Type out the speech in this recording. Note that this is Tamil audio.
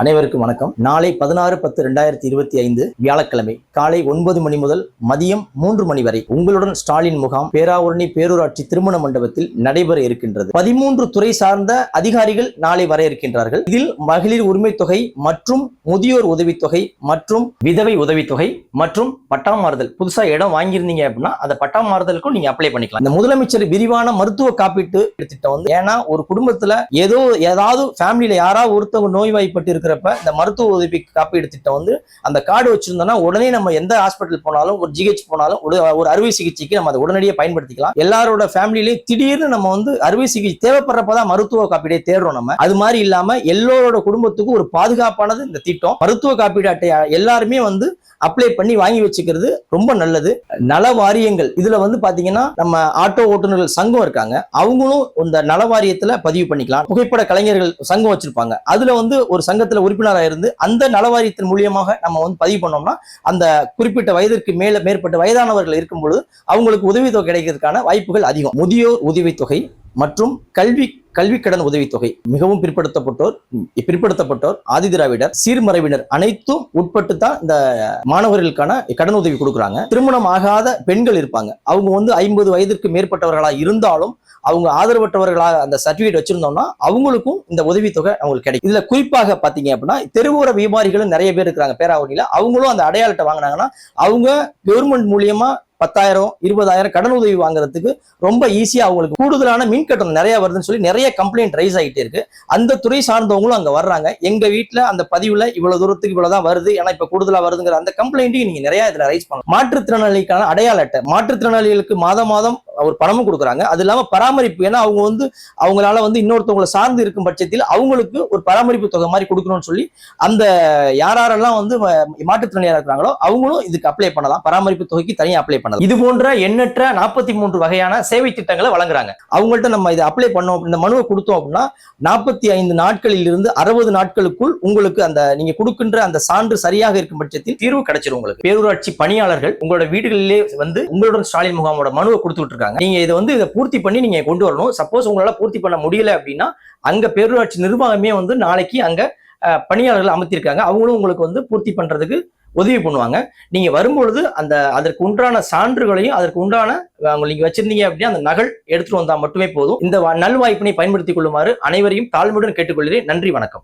அனைவருக்கும் வணக்கம். நாளை பதினாறு பத்து ரெண்டாயிரத்தி இருபத்தி ஐந்து வியாழக்கிழமை காலை ஒன்பது மணி முதல் மதியம் மூன்று மணி வரை உங்களுடன் ஸ்டாலின் முகாம் பேராவூரணி பேரூராட்சி திருமண மண்டபத்தில் நடைபெற இருக்கின்றது. பதிமூன்று துறை சார்ந்த அதிகாரிகள் நாளை வர இருக்கின்றார்கள். இதில் மகளிர் உரிமை தொகை மற்றும் முதியோர் உதவித்தொகை மற்றும் விதவை உதவித்தொகை மற்றும் பட்டாமாறுதல் புதுசா இடம் வாங்கியிருந்தீங்க அப்படின்னா அந்த பட்டா மாறுதலுக்கும் நீங்க அப்ளை பண்ணிக்கலாம். இந்த முதலமைச்சர் விரிவான மருத்துவ காப்பீட்டு திட்டம் வந்து ஏன்னா ஒரு குடும்பத்துல ஏதோ ஏதாவது ஃபேமிலியில யாராவது ஒருத்தவங்க நோய்வாய்ப்பட்டு இருக்கிறப்ப இந்த மருத்துவ உதவி காப்பீடு திட்டம் வந்து அந்த கார்டு வச்சிருந்தோம்னா உடனே நம்ம எந்த ஹாஸ்பிட்டல் போனாலும் ஒரு ஜிஹெச் போனாலும் ஒரு அறுவை சிகிச்சைக்கு நம்ம அதை உடனடியாக பயன்படுத்திக்கலாம். எல்லாரோட ஃபேமிலிலையும் திடீர்னு நம்ம வந்து அறுவை சிகிச்சை தேவைப்படுறப்பதான் மருத்துவ காப்பீடே தேடுறோம் நம்ம. அது மாதிரி இல்லாம எல்லோரோட குடும்பத்துக்கும் ஒரு பாதுகாப்பானது இந்த திட்டம். மருத்துவ காப்பீடு அட்டை எல்லாருமே வந்து அப்ளை பண்ணி வாங்கி வச்சுக்கிறது ரொம்ப நல்லது. நல வாரியங்கள் இதுல வந்து பாத்தீங்கன்னா நம்ம ஆட்டோ ஓட்டுநர்கள் சங்கம் இருக்காங்க. அவங்களும் இந்த நல வாரியத்துல பதிவு பண்ணிக்கலாம். புகைப்பட கலைஞர்கள் சங்கம் வச்சிருப்பாங்க. அதுல வந்து ஒரு சங்கத்துல உறுப்பினராக இருந்து அந்த நலவாரியத்தின் மூலியமாக நம்ம வந்து பதிவு பண்ணோம்னா அந்த குறிப்பிட்ட வயதிற்கு மேல மேற்பட்ட வயதானவர்கள் இருக்கும் பொழுது அவங்களுக்கு உதவித்தொகை கிடைக்கிறதுக்கான வாய்ப்புகள் அதிகம். முதியோர் உதவித்தொகை மற்றும் கல்வி கல்வி கடன் உதவித்தொகை மிகவும் பிற்படுத்தப்பட்டோர் பிற்படுத்தப்பட்டோர் ஆதிதிராவிடர் சீர்மறைவினர் அனைத்தும் உட்பட்டு தான் இந்த மாணவர்களுக்கான கடன் உதவி கொடுக்குறாங்க. திருமணம் ஆகாத பெண்கள் இருப்பாங்க. அவங்க வந்து ஐம்பது வயதிற்கு மேற்பட்டவர்களா இருந்தாலும் அவங்க ஆதரவற்றவர்களாக அந்த சர்டிபிகேட் வச்சிருந்தோம்னா அவங்களுக்கும் இந்த உதவித்தொகை அவங்களுக்கு கிடைக்கும். இதுல குறிப்பாக பாத்தீங்க அப்படின்னா தெருவோர வியாபாரிகளும் நிறைய பேர் இருக்கிறாங்க. பேராவணியில அவங்களும் அந்த அடையாளத்தை வாங்கினாங்கன்னா அவங்க கவர்மெண்ட் மூலியமா பத்தாயிரம் இருபதாயிரம் கடன் உதவி வாங்குறதுக்கு ரொம்ப ஈஸியாக அவங்களுக்கு கூடுதலான மின் கட்டணம் நிறைய வருதுன்னு சொல்லி நிறைய கம்ப்ளைண்ட் ரைஸ் ஆகிட்டே இருக்கு. அந்த துறை சார்ந்தவங்களும் அங்கே வர்றாங்க. எங்கள் வீட்டில் அந்த பதிவில் இவ்வளோ தூரத்துக்கு இவ்வளோ தான் வருது. ஏன்னா இப்போ கூடுதலாக வருதுங்கிற அந்த கம்ப்ளைண்ட்டையும் நீங்கள் நிறைய இதில் ரைஸ் பண்ணலாம். மாற்றுத்திறனாளிக்கான அடையாள அட்டை. மாற்றுத்திறனாளிகளுக்கு மாதம் மாதம் ஒரு பணமும் கொடுக்குறாங்க. அது இல்லாமல் பராமரிப்பு ஏன்னா அவங்க வந்து அவங்களால வந்து இன்னொருத்தவங்களை சார்ந்து இருக்கும் பட்சத்தில் அவங்களுக்கு ஒரு பராமரிப்பு தொகை மாதிரி கொடுக்கணும்னு சொல்லி அந்த யாரெல்லாம் வந்து மாற்றுத்திறனாளியாக இருக்கிறாங்களோ அவங்களும் இதுக்கு அப்ளை பண்ணலாம். பராமரிப்பு தொகைக்கு தனியாக அப்ளை பண்ணலாம். இது போன்ற எண்ணற்ற நாற்பத்தி மூன்று வகையான சேவை திட்டங்களை வழங்குறாங்க. அவங்கள்ட்ட நம்ம இதை அப்ளை பண்ணோம் இந்த மனுவை கொடுத்தோம் அப்படின்னா நாற்பத்தி ஐந்து நாட்களில் இருந்து அறுபது நாட்களுக்குள் உங்களுக்கு அந்த நீங்க கொடுக்கின்ற அந்த சான்று சரியாக இருக்கும் பட்சத்தில் தீர்வு கிடைச்சிரும் உங்களுக்கு. பேரூராட்சி பணியாளர்கள் உங்களோட வீடுகளிலே வந்து உங்களுடன் ஸ்டாலின் முகாமோட மனுவை கொடுத்துட்டு இருக்காங்க நீங்க இதை வந்து இதை பூர்த்தி பண்ணி நீங்க கொண்டு வரணும். சப்போஸ் உங்களால பூர்த்தி பண்ண முடியல அப்படின்னா அங்க பேரூராட்சி நிர்வாகமே வந்து நாளைக்கு அங்க பணியாளர்கள் அமர்த்திருக்காங்க அவங்களும் உங்களுக்கு வந்து பூர்த்தி பண்றதுக்கு உதவி பண்ணுவாங்க. நீங்க வரும்பொழுது அந்த அதற்கு உண்டான சான்றுகளையும் அதற்கு உண்டான நீங்கள் நீங்க வச்சிருந்தீங்க அப்படின்னா அந்த நகல் எடுத்துட்டு வந்தால் மட்டுமே போதும். இந்த நல்வாய்ப்பினை பயன்படுத்திக் கொள்ளுமாறு அனைவரையும் தாழ்மையுடன் கேட்டுக்கொள்கிறேன். நன்றி வணக்கம்.